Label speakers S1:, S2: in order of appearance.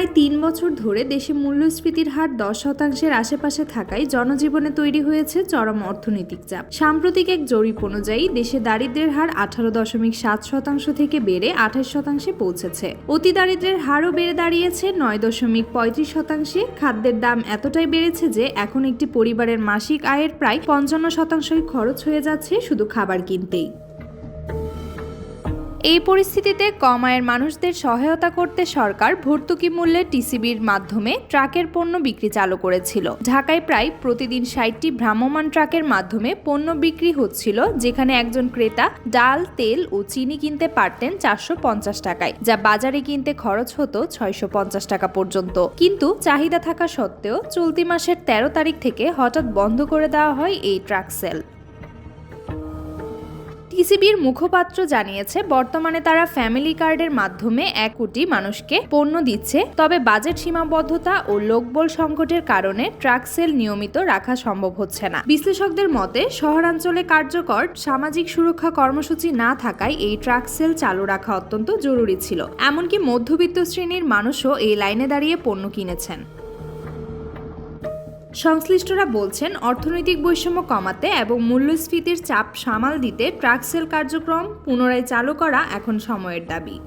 S1: প্রায় তিন বছর ধরে দেশে মূল্যস্ফীতির হার দশ শতাংশের আশেপাশে থাকায় জনজীবনে তৈরি হয়েছে চরম অর্থনৈতিক চাপ। সাম্প্রতিক এক জরিপ অনুযায়ী, দেশে দারিদ্র্যের হার আঠারো দশমিক সাত শতাংশ থেকে বেড়ে আঠাশ শতাংশে পৌঁছেছে। অতি দারিদ্র্যের হারও বেড়ে দাঁড়িয়েছে নয় দশমিক পঁয়ত্রিশ শতাংশে। খাদ্যের দাম এতটাই বেড়েছে যে, এখন একটি পরিবারের মাসিক আয়ের প্রায় পঞ্চান্ন শতাংশই খরচ হয়ে যাচ্ছে শুধু খাবার কিনতেই। এই পরিস্থিতিতে কম আয়ের মানুষদের সহায়তা করতে সরকার ভর্তুকি মূল্যে টিসিবির মাধ্যমে ট্রাকের পণ্য বিক্রি চালু করেছিল। ঢাকায় প্রায় প্রতিদিন ষাটটি ভ্রাম্যমান ট্রাকের মাধ্যমে পণ্য বিক্রি হচ্ছিল, যেখানে একজন ক্রেতা ডাল, তেল ও চিনি কিনতে পারতেন চারশো পঞ্চাশ টাকায়, যা বাজারে কিনতে খরচ হতো ছয়শো পঞ্চাশ টাকা পর্যন্ত। কিন্তু চাহিদা থাকা সত্ত্বেও চলতি মাসের তেরো তারিখ থেকে হঠাৎ বন্ধ করে দেওয়া হয় এই ট্রাক সেল। টিসিবির মুখপাত্র জানিয়েছে, বর্তমানে তারা ফ্যামিলি কার্ডের মাধ্যমে এক কোটি মানুষকে পণ্য দিচ্ছে। তবে বাজেট সীমাবদ্ধতা ও লোকবল সংকটের কারণে ট্রাক সেল নিয়মিত রাখা সম্ভব হচ্ছে না। বিশ্লেষকদের মতে, শহরাঞ্চলে কার্যকর সামাজিক সুরক্ষা কর্মসূচি না থাকায় এই ট্রাক সেল চালু রাখা অত্যন্ত জরুরি ছিল। এমনকি মধ্যবিত্ত শ্রেণির মানুষও এই লাইনে দাঁড়িয়ে পণ্য কিনেছেন। সংশ্লিষ্টরা বলছেন, অর্থনৈতিক বৈষম্য কমাতে এবং মূল্যস্ফীতির চাপ সামাল দিতে ট্রাক সেল কার্যক্রম পুনরায় চালু করা এখন সময়ের দাবি।